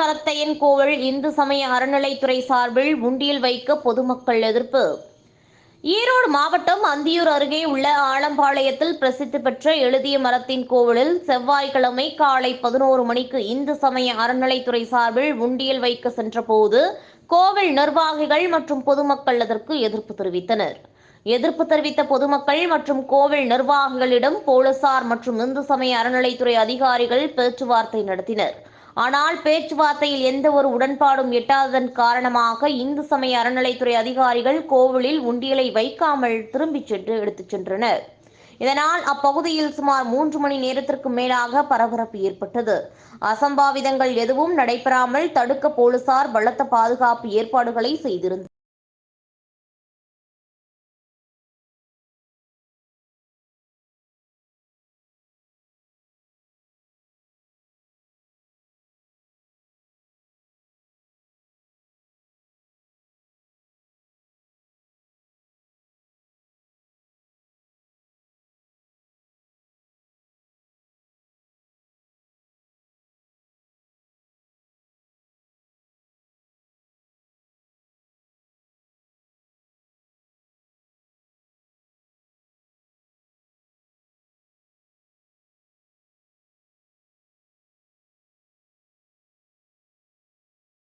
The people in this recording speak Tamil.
நரத்தையன் கோவில் இந்து சமய அறநிலைத்துறை சார்பில் உண்டியல் வைக்க பொதுமக்கள் எதிர்ப்பு. ஈரோடு மாவட்டம் அந்தியூர் அருகே உள்ள ஆலம்பாளையத்தில் பிரசித்தி பெற்ற எழுதிய மரத்தின் கோவிலில் செவ்வாய்க்கிழமை காலை பதினோரு மணிக்கு இந்து சமய அறநிலைத்துறை சார்பில் உண்டியல் வைக்க சென்றபோது கோவில் நிர்வாகிகள் மற்றும் பொதுமக்கள் அதற்கு எதிர்ப்பு தெரிவித்தனர். எதிர்ப்பு தெரிவித்த பொதுமக்கள் மற்றும் கோவில் நிர்வாகிகளிடம் போலீசார் மற்றும் இந்து சமய அறநிலைத்துறை அதிகாரிகள் பேச்சுவார்த்தை நடத்தினர். ஆனால் பேச்சுவார்த்தையில் எந்த ஒரு உடன்பாடும் எட்டாததன் காரணமாக இந்து சமய அறநிலைத்துறை அதிகாரிகள் கோவிலில் உண்டியலை வைக்காமல் திரும்பிச் சென்று எடுத்துச் சென்றனர். இதனால் அப்பகுதியில் சுமார் மூன்று மணி நேரத்திற்கு மேலாக பரபரப்பு ஏற்பட்டது. அசம்பாவிதங்கள் எதுவும் நடைபெறாமல் தடுக்க போலீசார் பலத்த பாதுகாப்பு ஏற்பாடுகளை செய்திருந்தனர்.